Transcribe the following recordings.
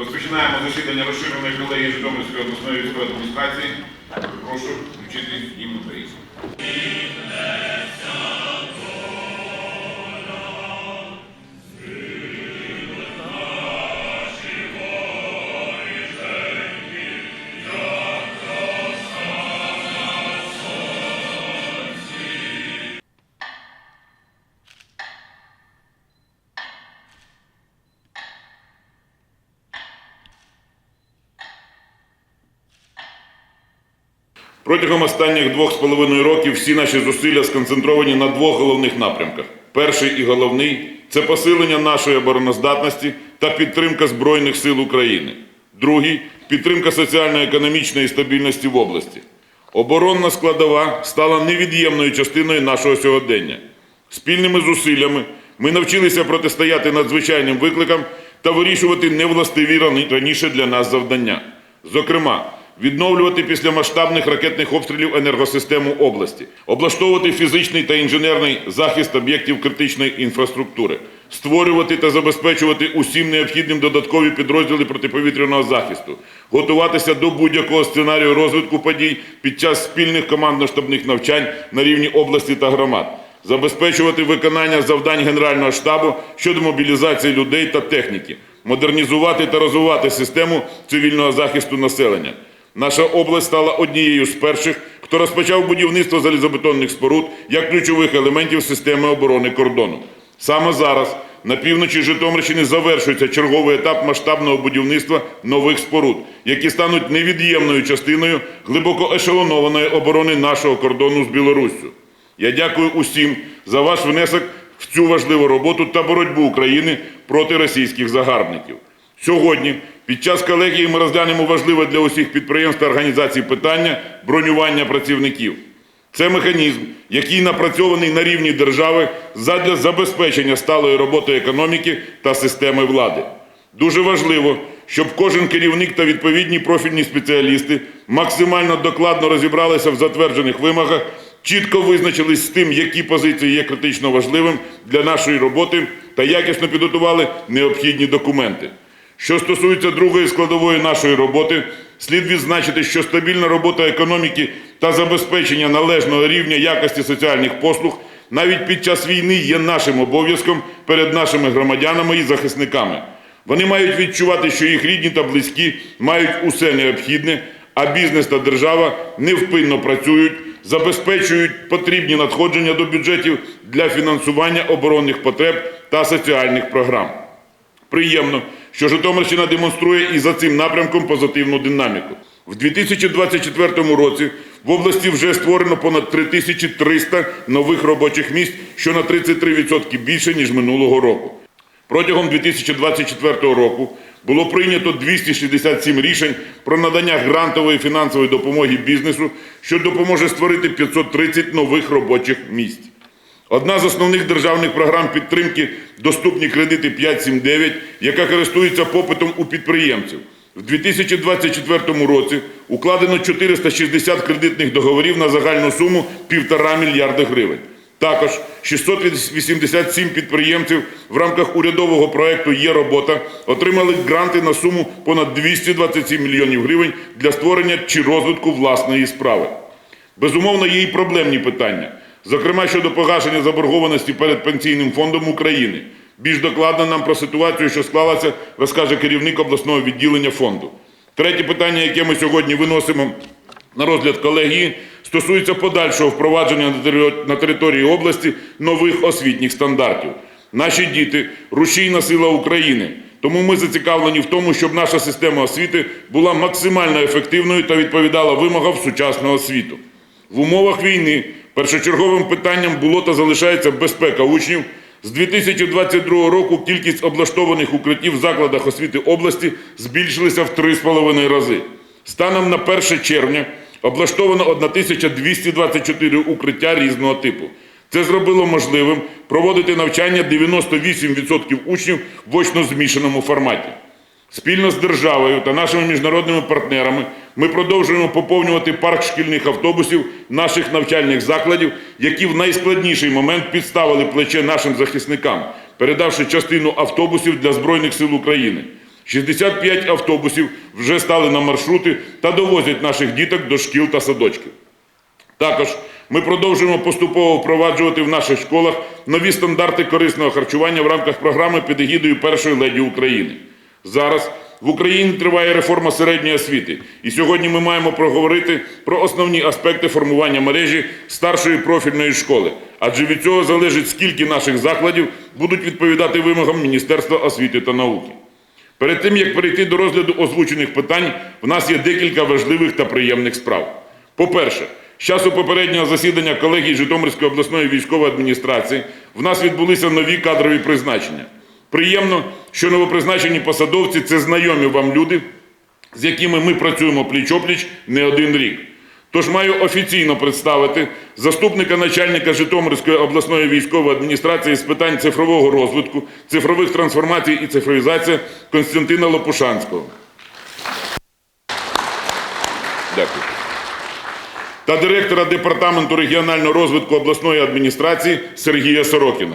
Розпочинаємо засідання розширеної колегії Житомирської обласної військової адміністрації. Прошу включити їм українську. Протягом останніх двох з половиною років всі наші зусилля сконцентровані на двох головних напрямках. Перший і головний це посилення нашої обороноздатності та підтримка Збройних сил України. Другий підтримка соціально-економічної стабільності в області. Оборонна складова стала невід'ємною частиною нашого сьогодення. Спільними зусиллями ми навчилися протистояти надзвичайним викликам та вирішувати невластиві рані- раніше для нас завдання. Зокрема, відновлювати після масштабних ракетних обстрілів енергосистему області, облаштовувати фізичний та інженерний захист об'єктів критичної інфраструктури, створювати та забезпечувати усім необхідним додаткові підрозділи протиповітряного захисту, готуватися до будь-якого сценарію розвитку подій під час спільних командно-штабних навчань на рівні області та громад забезпечувати виконання завдань Генерального штабу щодо мобілізації людей та техніки, модернізувати та розвивати систему цивільного захисту населення. Наша область стала однією з перших, хто розпочав будівництво залізобетонних споруд як ключових елементів системи оборони кордону. Саме зараз на півночі Житомирщини завершується черговий етап масштабного будівництва нових споруд, які стануть невід'ємною частиною глибоко ешелонованої оборони нашого кордону з Білоруссю. Я дякую усім за ваш внесок в цю важливу роботу та боротьбу України проти російських загарбників. Сьогодні, під час колегії, ми розглянемо важливе для усіх підприємств та організацій питання бронювання працівників. Це механізм, який напрацьований на рівні держави задля забезпечення сталої роботи економіки та системи влади. Дуже важливо, щоб кожен керівник та відповідні профільні спеціалісти максимально докладно розібралися в затверджених вимогах, чітко визначились з тим, які позиції є критично важливим для нашої роботи та якісно підготували необхідні документи. Що стосується другої складової нашої роботи, слід відзначити, що стабільна робота економіки та забезпечення належного рівня якості соціальних послуг навіть під час війни є нашим обов'язком перед нашими громадянами і захисниками. Вони мають відчувати, що їх рідні та близькі мають усе необхідне, а бізнес та держава невпинно працюють, забезпечують потрібні надходження до бюджетів для фінансування оборонних потреб та соціальних програм. Приємно, що Житомирщина демонструє і за цим напрямком позитивну динаміку. В 2024 році в області вже створено понад 3300 нових робочих місць, що на 33% більше, ніж минулого року. Протягом 2024 року було прийнято 267 рішень про надання грантової фінансової допомоги бізнесу, що допоможе створити 530 нових робочих місць. Одна з основних державних програм підтримки доступні кредити 579, яка користується попитом у підприємців. В 2024 році укладено 460 кредитних договорів на загальну суму 1,5 мільярда гривень. Також 687 підприємців в рамках урядового проекту Є робота отримали гранти на суму понад 227 мільйонів гривень для створення чи розвитку власної справи. Безумовно, є і проблемні питання, зокрема щодо погашення заборгованості перед Пенсійним фондом України. Більш докладно нам про ситуацію, що склалася, розкаже керівник обласного відділення фонду. Третє питання, яке ми сьогодні виносимо на розгляд колегії, стосується подальшого впровадження на території області нових освітніх стандартів. Наші діти рушійна сила України. Тому ми зацікавлені в тому, щоб наша система освіти була максимально ефективною та відповідала вимогам сучасного світу. В умовах війни першочерговим питанням було та залишається безпека учнів. З 2022 року кількість облаштованих укриттів в закладах освіти області збільшилася в 3,5 рази. Станом на 1 червня облаштовано 1224 укриття різного типу. Це зробило можливим проводити навчання 98% учнів в очно змішаному форматі. Спільно з державою та нашими міжнародними партнерами ми продовжуємо поповнювати парк шкільних автобусів наших навчальних закладів, які в найскладніший момент підставили плече нашим захисникам, передавши частину автобусів для Збройних сил України. 65 автобусів вже стали на маршрути та довозять наших діток до шкіл та садочків. Також ми продовжуємо поступово впроваджувати в наших школах нові стандарти корисного харчування в рамках програми під егідою першої леді України. Зараз в Україні триває реформа середньої освіти, і сьогодні ми маємо проговорити про основні аспекти формування мережі старшої профільної школи, адже від цього залежить, скільки наших закладів будуть відповідати вимогам Міністерства освіти та науки. Перед тим як перейти до розгляду озвучених питань, в нас є декілька важливих та приємних справ. По-перше, з часу попереднього засідання колегії Житомирської обласної військової адміністрації в нас відбулися нові кадрові призначення. Приємно, що новопризначені посадовці це знайомі вам люди, з якими ми працюємо пліч-опліч не один рік. Тож маю офіційно представити заступника начальника Житомирської обласної військової адміністрації з питань цифрового розвитку, цифрових трансформацій і цифровізації Константина Лопушанського. Дякую. Та директора департаменту регіонального розвитку обласної адміністрації Сергія Сорокіна.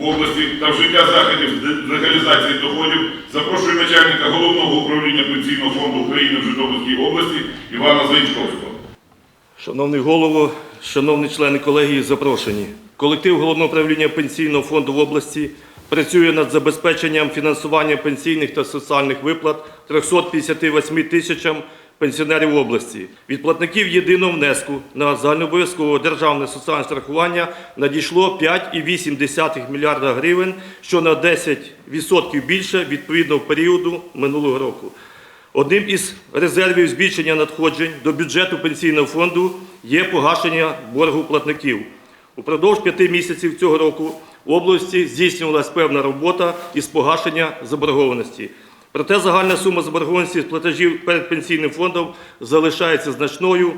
в області та вжиття заходів з легалізації доходів запрошую начальника Головного управління Пенсійного фонду України в Житомирській області Івана Заінчковського. Шановний голово, шановні члени колегії, запрошені. Колектив Головного управління Пенсійного фонду в області працює над забезпеченням фінансування пенсійних та соціальних виплат 358 тисячам пенсіонерів області. Від платників єдиного внеску на загальнообов'язкове державне соціальне страхування надійшло 5,8 мільярда гривень, що на 10% більше відповідного періоду минулого року. Одним із резервів збільшення надходжень до бюджету пенсійного фонду є погашення боргу платників. Упродовж п'яти місяців цього року в області здійснювалася певна робота із погашення заборгованості. Проте загальна сума заборгованості з платежів перед пенсійним фондом залишається значною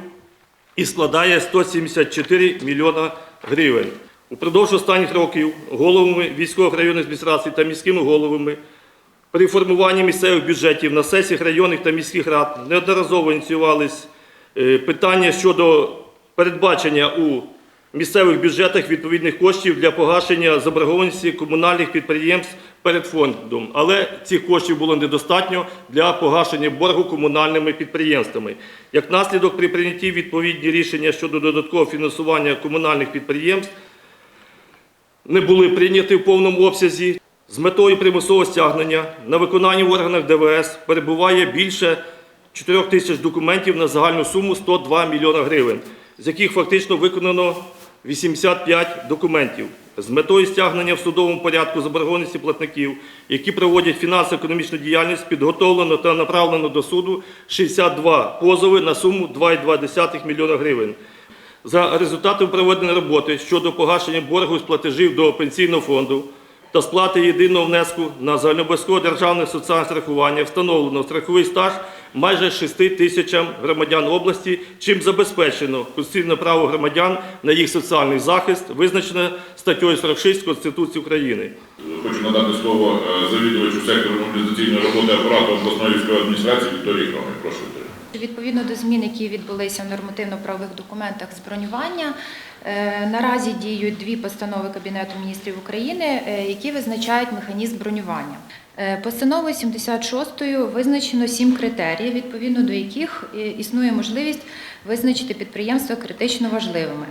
і складає 174 мільйона гривень. Упродовж останніх років головами військових районних адміністрацій та міськими головами при формуванні місцевих бюджетів на сесіях районних та міських рад неодноразово ініціювались е, питання щодо передбачення у місцевих бюджетах відповідних коштів для погашення заборгованості комунальних підприємств перед фондом. Але цих коштів було недостатньо для погашення боргу комунальними підприємствами. Як наслідок, при прийнятті відповідні рішення щодо додаткового фінансування комунальних підприємств не були прийняті в повному обсязі. З метою примусового стягнення на виконанні в органах ДВС перебуває більше 4 тисяч документів на загальну суму 102 мільйона гривень, з яких фактично виконано 85 документів. З метою стягнення в судовому порядку заборгованості платників, які проводять фінансово-економічну діяльність, підготовлено та направлено до суду 62 позови на суму 2,2 мільйона гривень. За результатом проведеної роботи щодо погашення боргу з платежів до пенсійного фонду та сплати єдиного внеску на загальнообов'язкове державне соціальне страхування встановлено страховий стаж майже 6 тисячам громадян області, чим забезпечено конституційне право громадян на їх соціальний захист, визначене статтею 46 Конституції України. Хочу надати слово е, завідувачу сектору мобілізаційної роботи апарату обласної військової адміністрації Вікторії Хромі. Прошу. Відповідно до змін, які відбулися в нормативно-правових документах з е, наразі діють дві постанови Кабінету міністрів України, е, які визначають механізм бронювання. Е, Постановою 76 визначено сім критеріїв, відповідно до яких існує можливість визначити підприємства критично важливими.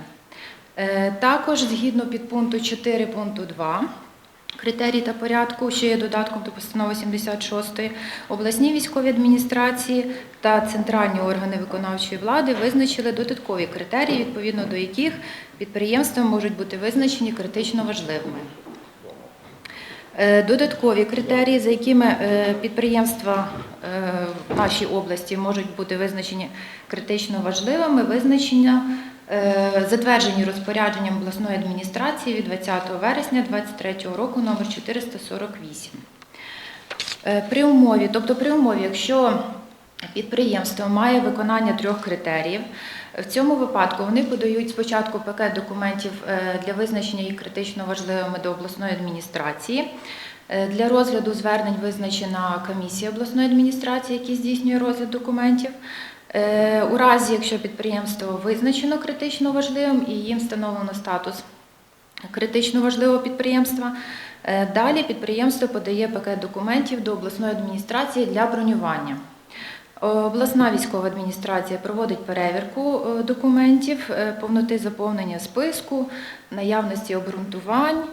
Також згідно підпункту 4 пункту 2 критерій та порядку, що є додатком до постанови 76 обласні військові адміністрації та центральні органи виконавчої влади визначили додаткові критерії, відповідно до яких підприємства можуть бути визначені критично важливими. Е, Додаткові критерії, за якими е, підприємства е, в нашій області можуть бути визначені критично важливими, визначення затверджені розпорядженням обласної адміністрації від 20 вересня 2023 року номер 448. Е, При умові, тобто при умові, якщо підприємство має виконання трьох критеріїв, в цьому випадку вони подають спочатку пакет документів е, для визначення їх критично важливими до обласної адміністрації. Е, Для розгляду звернень визначена комісія обласної адміністрації, яка здійснює розгляд документів. Е, У разі, якщо підприємство визначено критично важливим і їм встановлено статус критично важливого підприємства. Е, Далі підприємство подає пакет документів до обласної адміністрації для бронювання. Обласна військова адміністрація проводить перевірку е, документів, повноти заповнення списку, наявності обґрунтувань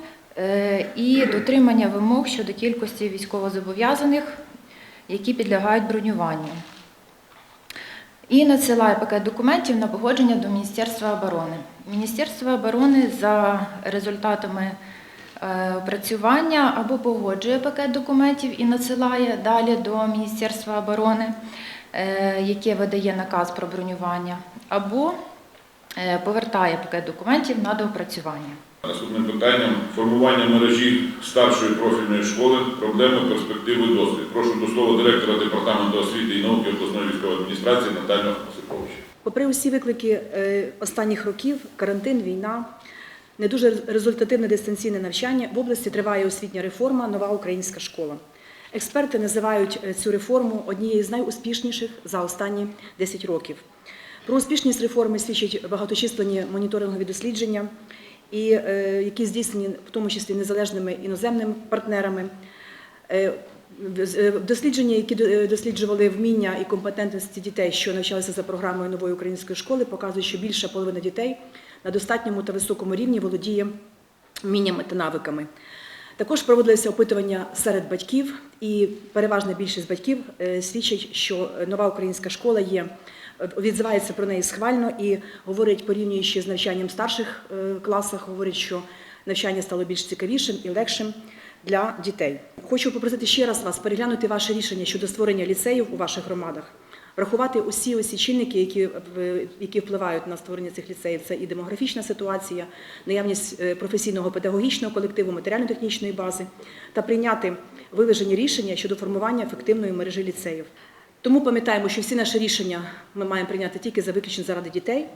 і дотримання вимог щодо кількості військовозобов'язаних, які підлягають бронюванню. І надсилає пакет документів на погодження до Міністерства оборони. Міністерство оборони за результатами е, опрацювання або погоджує пакет документів і надсилає далі до Міністерства оборони, е, яке видає наказ про бронювання, або е, повертає пакет документів на доопрацювання. Наступним питанням формування мережі старшої профільної школи, проблеми, перспективи, досвід. Прошу до слова директора департаменту освіти і науки обласної військової адміністрації Наталію Осипович. Попри усі виклики е, останніх років, карантин, війна, не дуже результативне дистанційне навчання, в області триває освітня реформа Нова українська школа. Експерти називають е, цю реформу однією з найуспішніших за останні 10 років. Про успішність реформи свідчать багаточисленні моніторингові дослідження, і, е, які здійснені в тому числі незалежними іноземними партнерами. Е, е, Дослідження, які досліджували вміння і компетентності дітей, що навчалися за програмою нової української школи, показують, що більша половина дітей на достатньому та високому рівні володіє вміннями та навиками. Також проводилися опитування серед батьків, і переважна більшість батьків свідчить, що нова українська школа є, відзивається про неї схвально і говорять, порівнюючи з навчанням в старших е, класах, говорять, що навчання стало більш цікавішим і легшим для дітей. Хочу попросити ще раз вас переглянути ваше рішення щодо створення ліцеїв у ваших громадах. Врахувати усі усі чинники, які, які впливають на створення цих ліцеїв. Це і демографічна ситуація, наявність е, професійного педагогічного колективу, матеріально-технічної бази, та прийняти виважені рішення щодо формування ефективної мережі ліцеїв. Тому пам'ятаємо, що всі наші рішення ми маємо прийняти тільки за виключно заради дітей,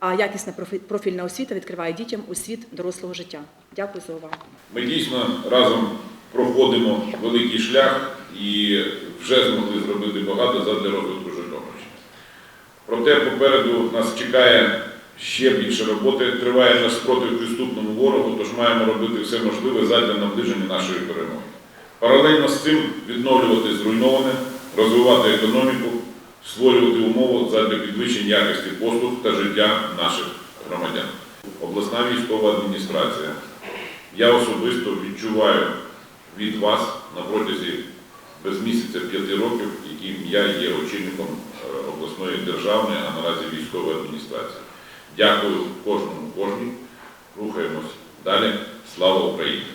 а якісна профільна освіта відкриває дітям у світ дорослого життя. Дякую за увагу. Ми дійсно разом проходимо великий шлях і вже змогли зробити багато задля розвитку Житомирщини. Проте попереду нас чекає ще більше роботи, триває наш спротив підступному ворогу, тож маємо робити все можливе задля наближення нашої перемоги. Паралельно з цим відновлювати зруйноване, розвивати економіку, створювати умови задля підвищення якості послуг та життя наших громадян. Обласна військова адміністрація я особисто відчуваю від вас на протязі без місяця п'яти років, яким я є очільником е, обласної державної, а наразі військової адміністрації. Дякую кожному, кожній. Рухаємось далі. Слава Україні!